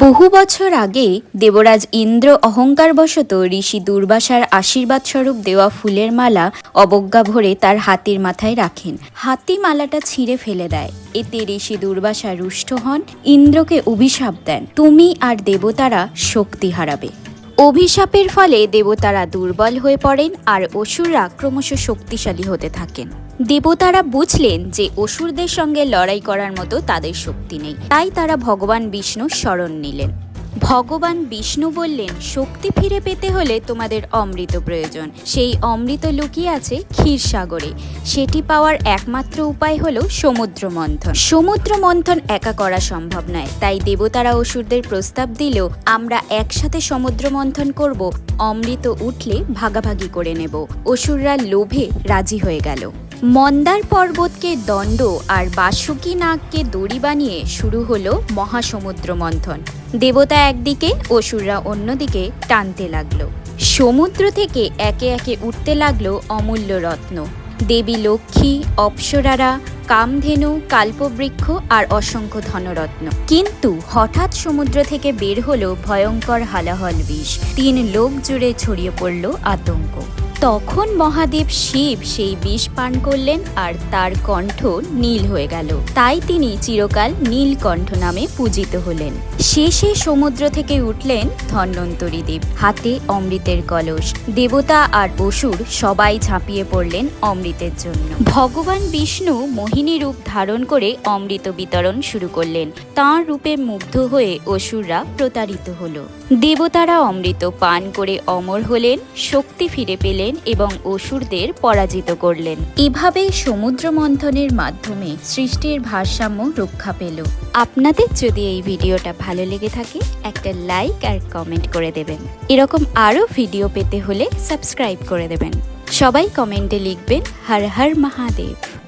বহু বছর আগে দেবরাজ ইন্দ্র অহংকারবশত ঋষি দুর্বাসার আশীর্বাদ স্বরূপ দেওয়া ফুলের মালা অবজ্ঞা ভরে তার হাতির মাথায় রাখেন। হাতি মালাটা ছিঁড়ে ফেলে দেয়। এতে ঋষি দুর্বাসা রুষ্ট হন, ইন্দ্রকে অভিশাপ দেন। তুমি আর দেবতারা শক্তি হারাবে। অভিশাপের ফলে দেবতারা দুর্বল হয়ে পড়েন আর অসুররা ক্রমশ শক্তিশালী হতে থাকেন। দেবতারা বুঝলেন যে অসুরদের সঙ্গে লড়াই করার মতো তাদের শক্তি নেই। তাই তারা ভগবান বিষ্ণুর স্মরণ নিলেন। ভগবান বিষ্ণু বললেন, শক্তি ফিরে পেতে হলে তোমাদের অমৃত প্রয়োজন। সেই অমৃত লুকিয়ে আছে ক্ষীরসাগরে সেটি পাওয়ার একমাত্র উপায় হলো সমুদ্র মন্থন। সমুদ্র মন্থন একা করা সম্ভব নয়। তাই দেবতারা অসুরদের প্রস্তাব দিলেও, আমরা একসাথে সমুদ্র মন্থন করব। অমৃত উঠলে ভাগাভাগি করে নেব। অসুররা লোভে রাজি হয়ে গেল। মন্দার পর্বতকে দণ্ড আর বাসুকি নাগকে দড়ি বানিয়ে শুরু হলো মহাসমুদ্র মন্থন। দেবতা একদিকে, অসুররা অন্যদিকে টানতে লাগল। সমুদ্র থেকে একে একে উঠতে লাগল অমূল্য রত্ন। দেবী লক্ষ্মী, অপ্সরারা, কামধেনু, কাল্পবৃক্ষ আর অসংখ্য ধনরত্ন। কিন্তু হঠাৎ সমুদ্র থেকে বের হলো ভয়ঙ্কর হালাহল বিষ। তিন লোক জুড়ে ছড়িয়ে পড়ল আতঙ্ক। তখন মহাদেব শিব সেই বিষ পান করলেন আর তার কণ্ঠ নীল হয়ে গেল। তাই তিনি চিরকাল নীলকণ্ঠ নামে পূজিত হলেন। শেষে সমুদ্র থেকে উঠলেন ধন্বন্তরী দেব। হাতে অমৃতের কলস। দেবতা আর অসুর সবাই ঝাঁপিয়ে পড়লেন অমৃতের জন্য। ভগবান বিষ্ণু মোহিনী রূপ ধারণ করে অমৃত বিতরণ শুরু করলেন। তাঁর রূপে মুগ্ধ হয়ে অসুররা প্রতারিত হল। দেবতারা অমৃত পান করে অমর হলেন, শক্তি ফিরে পেলেন এবং অসুরদের পরাজিত করলেন। এভাবেই সমুদ্র মন্থনের মাধ্যমে সৃষ্টির ভারসাম্য রক্ষা পেল। আপনাদের যদি এই ভিডিওটা ভালো লেগে থাকে, একটা লাইক আর কমেন্ট করে দেবেন। এরকম আরও ভিডিও পেতে হলে সাবস্ক্রাইব করে দেবেন। সবাই কমেন্টে লিখবেন, হর হর মহাদেব।